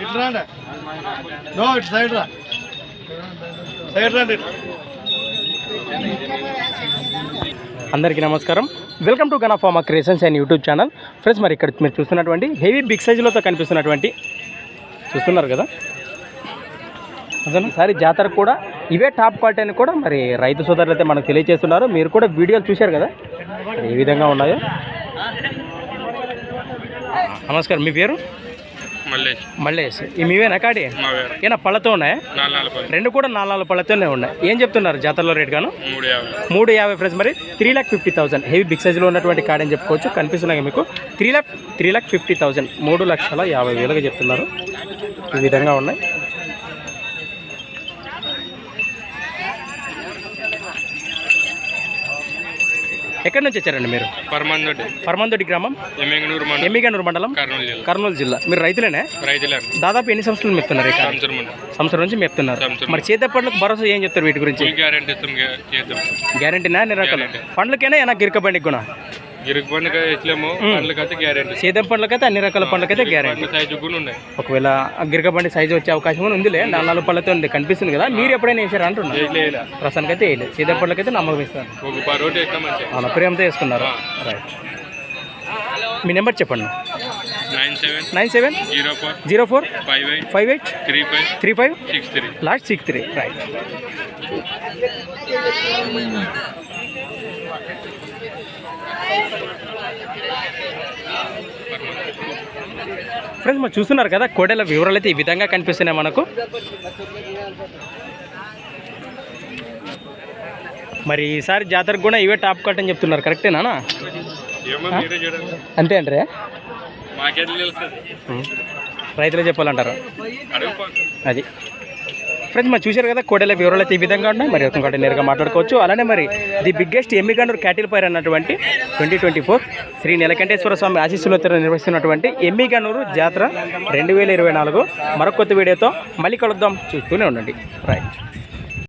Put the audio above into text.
ఇటు నో ఇటు సైడ్ రా సైడ్ రండి అందరికీ నమస్కారం welcome to గనాఫామా creations and YouTube channel friends మరి ఇక్కడ మీరు చూస్తున్నటువంటి హెవీ బిగ్ సైజులతో కనిపిస్తున్నటువంటి చూస్తున్నారు కదా? అసలు సారి జాతరకు కూడా ఇవే టాప్ క్వాలిటీ అని కూడా మరి రైతు సోదరులు అయితే మనకు తెలియజేస్తున్నారు. మీరు కూడా వీడియోలు చూశారు కదా? ఏ విధంగా ఉన్నాయో? నమస్కారం. మీ పేరు? మల్లేష్. ఈ మీవేనా కాడి? ఏనా పళ్ళతో ఉన్నాయా? రెండు కూడా నాలుగు నాలుగు పళ్ళతోనే ఉన్నాయి. ఏం చెప్తున్నారు జాతరలో రేట్ గాను? మూడు యాభై. ఫ్రెండ్స్. మరి three lakh fifty thousand. Heavy big సైజులో ఉన్నటువంటి కార్డ్ అని చెప్పుకోవచ్చు. కనిపిస్తున్నాయి మీకు. Three lakh three lakh fifty thousand. మూడు లక్షల యాభై వేలుగా చెప్తున్నారు. ఈ విధంగా ఉన్నాయి. ఎక్కడి నుంచి వచ్చారండి మీరు? పరమందొడ్డి పరమందొడి గ్రామం? ఎమ్మెంగనూరు మండలం. ఎమ్మిగనూరు మండలం? కర్నూలు జిల్లా. కర్నూలు జిల్లా. మీరు రైతులేనే? రైతులే దాదాపు ఎన్ని సంవత్సరాలు మెప్తున్నారు సంవత్సరం నుంచి మెప్తున్నారు. మరి చేతప్పట్లకు భరోసా ఏం చెప్తారు వీటి గురించి? గ్యారెంటీ గ్యారంటీనా? Guarantee. పండ్లకైనా? ఏనా గిరక బండికి కూడా? ఎట్లేమో పండ్లకి అయితే గ్యారెంటీ. సేద్యం పండ్లకైతే అన్ని రకాల పండ్లకైతే గ్యారంటీ. సైజు కూడా ఉన్నాయి. ఒకవేళ గిరక బండి సైజు వచ్చే అవకాశం కూడా ఉందిలే నాలుగు నాలుగు పళ్ళతో ఉంది కనిపిస్తుంది కదా. మీరు ఎప్పుడైనా వేసారు అంటున్నారు ప్రస్తుతానికి అయితే వేయలేదు సేద్యం పండ్లకైతే నమ్మకం ఇస్తారు అవునా ప్రేమతో వేసుకున్నారు రైట్ మీ నెంబర్ చెప్పండి. Nine seven zero four five eight five eight three five three five six three. Last six three. Right friends మరి చూస్తున్నారు కదా కోడెల వివరాలు అయితే ఈ విధంగా కనిపిస్తున్నాయి మనకు. మరి ఈసారి జాతరకు కూడా ఇవే టాప్ కట్ అని చెప్తున్నారు కరెక్టేనా అంతే అంటే మాకెట్లా తెలుస్తుంది రైతులే చెప్పాలంటారు. అది. ఫ్రెండ్స్ మరి చూశారు కదా కోడెల వివరాలు అయితే ఈ విధంగా ఉన్నాయి. మరి ఒకటి నేరుగా మాట్లాడుకోవచ్చు. అలానే మరి the biggest Emmiganur cattle fair అన్నటువంటి twenty twenty four Shri Neelakanteshwara Swamy ఆశీస్సులతో నిర్వహిస్తున్నటువంటి ఎమ్మిగనూరు జాతర రెండు వేల ఇరవై నాలుగు. మరొక కొత్త వీడియోతో మళ్ళీ కలుద్దాం. చూస్తూనే ఉండండి. రైట్